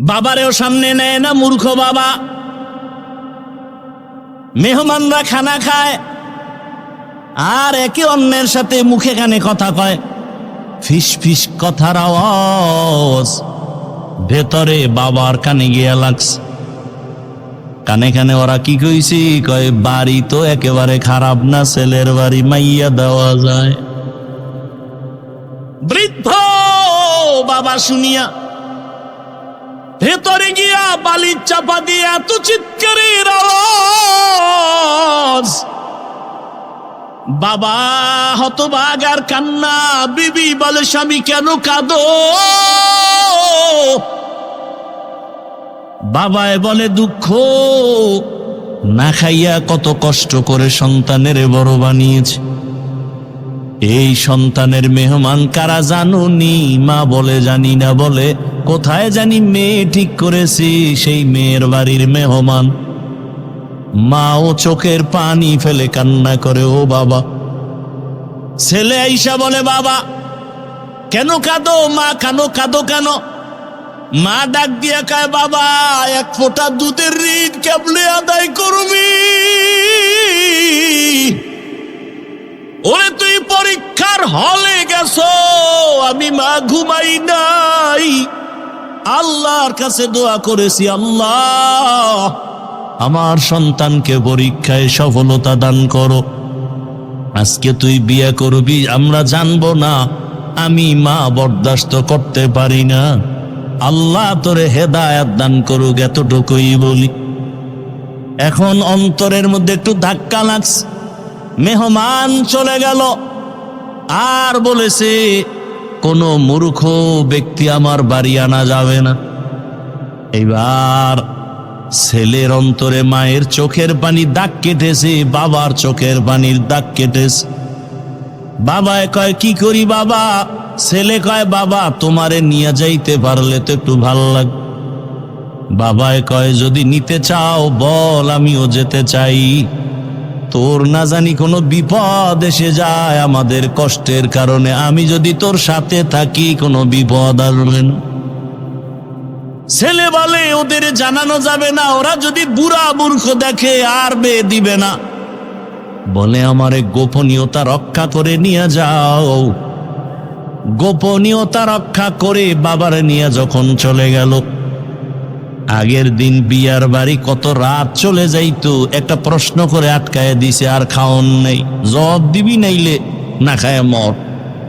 বাবারেও সামনে নেয় না মূর্খ বাবা। মেহমানরা খানা খায়, আর একে অন্যের সাথে মুখে কানে কথা কয়। ফিস ফিস কথার আওয়াজ, ভেতরে বাবার কানে গিয়া লাগছে। কানে কানে ওরা কি কইছি? কয়, বাড়ি তো একেবারে খারাপ না, ছেলের বাড়ি মাইয়া দেওয়া যায়। বৃদ্ধ বাবা শুনিয়া ভেতরে গিয়া বালির চাপা দিয়ে এত আওয়াজ। বাবা, হতবাগ আর কান্না, বিবি বলে, স্বামী কেন কাঁদো? বাবায় বলে, দুঃখ, না খাইয়া কত কষ্ট করে সন্তানের বড় বানিয়েছে। এই সন্তানের মেহমান কারা জানো নি? মা বলে, জানি না বলে। কোথায় জানি মেয়ে ঠিক করেছি, সেই মেয়ের বাড়ির মেহমান। মা ও চোখের পানি ফেলে কান্না করে, ও বাবা। ছেলে আইসা বলে, বাবা, কেন কাঁদো? মা কেন কাঁদো কেন? মা ডাক দিয়া কায়, বাবা, এক ফোঁটা দুধের ঋণ কেবলে আদায় করবি? ওরে তুই পরীক্ষার হলে গেছ, আমি মা ঘুমাই নাই। আল্লাহর কাছে দোয়া করেছি, আল্লাহ, আমার সন্তানকে পরীক্ষায় সফলতা দান করো। আজকে তুই বিয়ে করবি, আমরা জানব না, আমি মা বরদাস্ত করতে পারি না। আল্লাহ তোরে হেদায়াত দান করুক, এতটুকুই বলি। এখন অন্তরের মধ্যে একটু ধাক্কা লাগছে। মেহমান চলে গেল। আর বলেছে, কোনো মূর্খ ব্যক্তি আমার বাড়ি আনা যাবে না। এইবার ছেলের অন্তরে মায়ের চোখের পানি দাগ কেটেছে, বাবার চোখের পানির দাগ কেটেছে। বাবায় কয়, কি করি বাবা? ছেলে কয়, বাবা, তোমারে নিয়ে যাইতে পারলে তো একটু ভালো লাগ বাবায় কয়, যদি নিতে চাও, বল, আমিও যেতে চাই। তোর না জানি কোনো বিপদ এসে যায় আমাদের কষ্টের কারণে। আমি যদি তোর সাথে থাকি, কোনো বিপদ আসবে না। ছেলে বলে, ওদের জানানো যাবে না। ওরা যদি বুড়া মূর্খ দেখে, আর বেয়ে দিবে না। বলে, আমারে গোপনীয়তা রক্ষা করে নিয়ে যাও। গোপনীয়তা রক্ষা করে বাবারে নিয়ে যখন চলে গেল আগের দিন বিয়ার বাড়ি কত রাত চলে যাইতো, একটা প্রশ্ন করে আটকায় দিছে, আর খাওন নেই। জব দিবি নাইলে, না খায় মর।